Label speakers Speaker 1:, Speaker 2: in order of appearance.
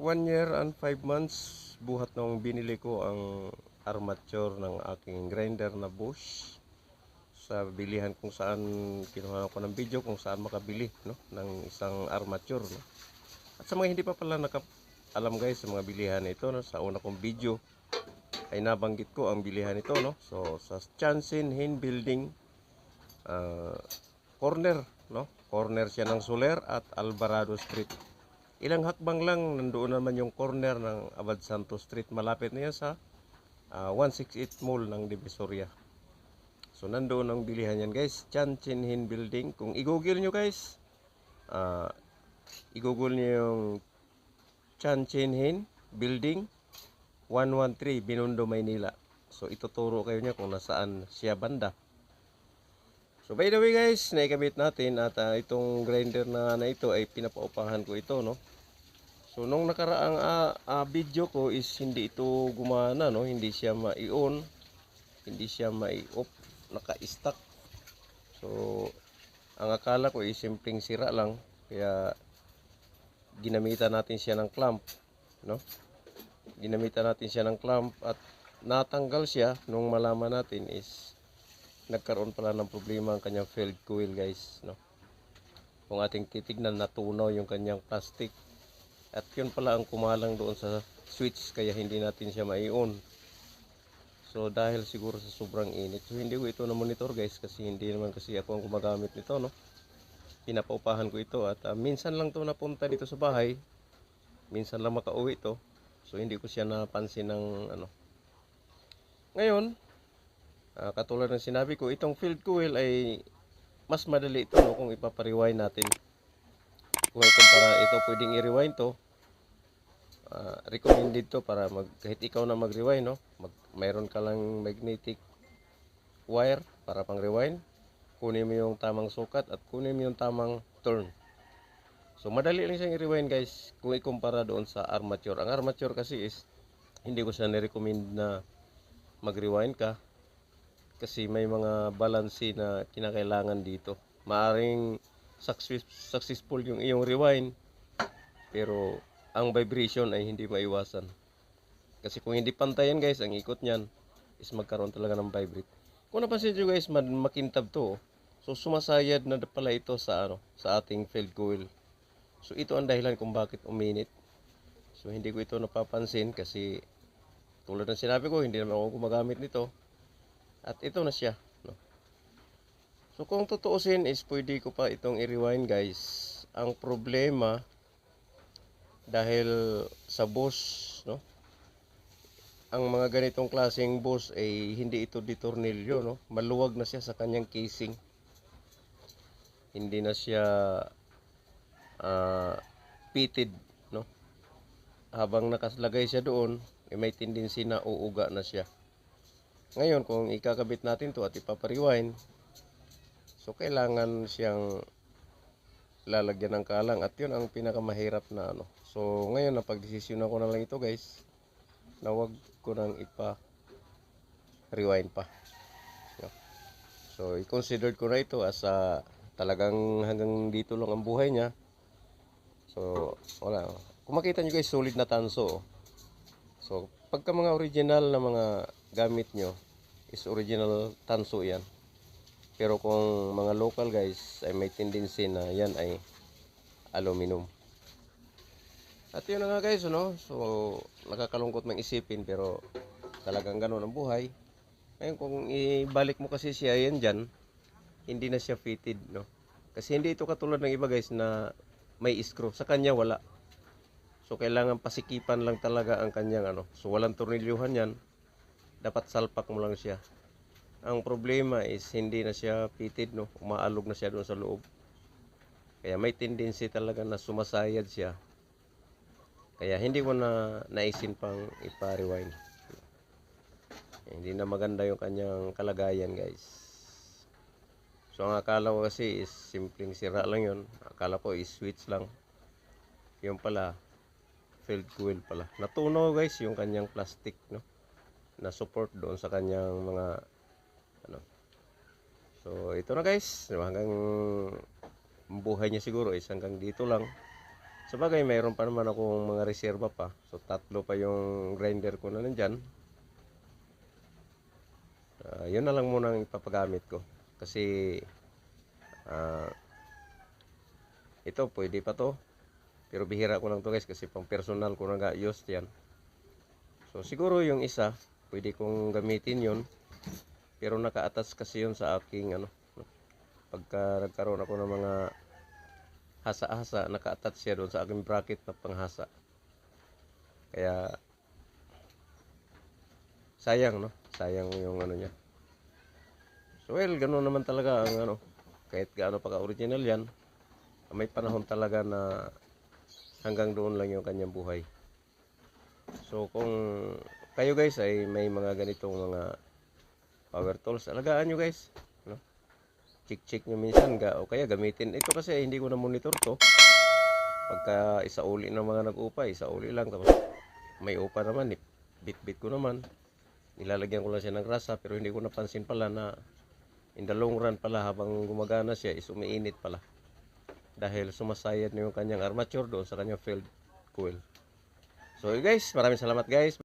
Speaker 1: one year and five months buhat nung binili ko ang armature ng aking grinder na Bosch sa bilihan kung saan kinuha ko ng video kung saan makabili no ng isang armature no. At sa mga hindi pa pala naka alam guys sa mga bilihan ito no sa una kong video ay nabanggit ko ang bilihan ito no. So sa Chansin Hin Building ah, corner no. Corner siya ng Soler at Alvarado Street. Ilang hakbang lang nandoon naman yung corner ng Abad Santos Street. Malapit na yan sa ah, 168 Mall ng Divisoria. So nandoon ang bilihan yan guys. Chan Chin Hin Building. Kung i-google nyo guys, ah, i-google nyo yung Chan Chin Hin Building 113 Binondo, Maynila. So ituturo kayo niya kung nasaan siya banda. So by the way guys, naikabit natin at ah, itong grinder na na ito ay pinapaupahan ko ito no. So nung nakaraang ah, ah, video ko is hindi ito gumana no, hindi siya mai-on, hindi siya mai-off, naka-stuck. So ang akala ko is simpleng sira lang kaya ginamitan natin siya ng clamp no. Ginamitan natin siya ng clamp at natanggal siya nung malaman natin is nagkaroon pala ng problema ang kanyang field coil guys no? Kung ating titignan natunaw yung kanyang plastic. At yun pala ang kumalang doon sa switch kaya hindi natin siya mai-on so dahil siguro sa sobrang init. So hindi ko ito na monitor guys kasi hindi naman kasi ako ang gumagamit nito no? Pinapaupahan ko ito at ah, minsan lang to napunta dito sa bahay. Minsan lang makauwi to so hindi ko siya napansin ng ano. Ngayon Ah, katulad ng sinabi ko, itong field coil ay mas madali ito no, kung ipapariwind natin. Kung ikumpara ito, pwedeng i-rewind to. Ah, recommended to para mag, kahit ikaw na mag-rewind, no? Mag, mayroon ka lang magnetic wire para pang rewind. Kunin mo yung tamang sukat at kunin mo yung tamang turn. So madali lang siyang i-rewind guys kung ikumpara doon sa armature. Ang armature kasi is hindi ko siya ni-recommend na mag-rewind ka kasi may mga balansi na kinakailangan dito. Maaring success, successful yung iyong rewind pero ang vibration ay hindi maiwasan. Kasi kung hindi pantayan guys, ang ikot niyan is magkaroon talaga ng vibrate. Kung napansin nyo guys, makintab to. oh. So sumasayad na pala ito sa ano, sa ating field coil. So ito ang dahilan kung bakit uminit. So hindi ko ito napapansin kasi tulad ng sinabi ko, hindi naman ako gumagamit nito. At ito na siya. No? So kung tutuusin is pwede ko pa itong i-rewind guys. Ang problema dahil sa boss, no? Ang mga ganitong klaseng boss ay hindi ito ditornilyo, no? Maluwag na siya sa kanyang casing. Hindi na siya ah, pitted, no? Habang nakaslagay siya doon, eh, may tendency na uuga na siya. Ngayon, kung ikakabit natin to at ipapariwind, so kailangan siyang lalagyan ng kalang at yun ang pinakamahirap na ano. So ngayon, napagdesisyon ko na lang ito guys, na wag ko nang ipa rewind pa. So, i-consider ko na ito as a talagang hanggang dito lang ang buhay niya. So, wala. Kung makita nyo guys, solid na tanso. oh. So, pagka mga original na mga gamit nyo, is original tanso yan. Pero kung mga local guys, ay may tendency na yan ay aluminum. At yun na nga guys, no? So, nakakalungkot mang isipin, pero talagang ganun ang buhay. Ngayon, kung ibalik mo kasi siya yan dyan, hindi na siya fitted, no? Kasi hindi ito katulad ng iba guys na may screw. Sa kanya wala. So kailangan pasikipan lang talaga ang kanyang ano. So walang tornilyuhan yan. Dapat salpak mo lang siya. Ang problema is hindi na siya fitted no. Umaalog na siya doon sa loob. Kaya may tendency talaga na sumasayad siya. Kaya hindi ko na naisin pang ipa-rewind. Hindi na maganda yung kanyang kalagayan guys. So ang akala ko kasi is simpleng sira lang yun. Akala ko is switch lang. Yung pala, field coil pala. Natunaw guys yung kanyang plastic no na support doon sa kanyang mga ano. So ito na guys, hanggang ang buhay niya siguro is hanggang dito lang Sa bagay, mayroon pa naman akong mga reserva pa. So, tatlo pa yung grinder ko na nandyan. Ah, yun na lang muna ang ipapagamit ko. Kasi, ah, ito, pwede pa to. Pero bihira ko lang to guys kasi pang personal ko na ga-use yan. So, siguro yung isa, pwede kong gamitin yun. Pero naka-attach kasi yun sa aking ano, pagka nagkaroon ako ng mga hasa-hasa, naka-attach siya doon sa aking bracket na panghasa. Kaya, sayang, no? Sayang yung ano niya. So, well, gano'n naman talaga ang ano, kahit gaano pa ka-original yan, may panahon talaga na hanggang doon lang yung kanyang buhay. So, kung kayo guys ay may mga ganitong mga power tools, alagaan nyo guys. No? Check-check nyo minsan ga, o kaya gamitin. Ito kasi hindi ko na monitor to. Pagka isa uli ng mga nag-upa, isa uli lang. Tapos may upa naman, eh. bit-bit ko naman. Nilalagyan ko lang siya ng grasa pero hindi ko napansin pala na in the long run pala habang gumagana siya is umiinit pala. Dahil sumasayad na yung kanyang armature doon sa kanyang field coil. So guys, maraming salamat guys.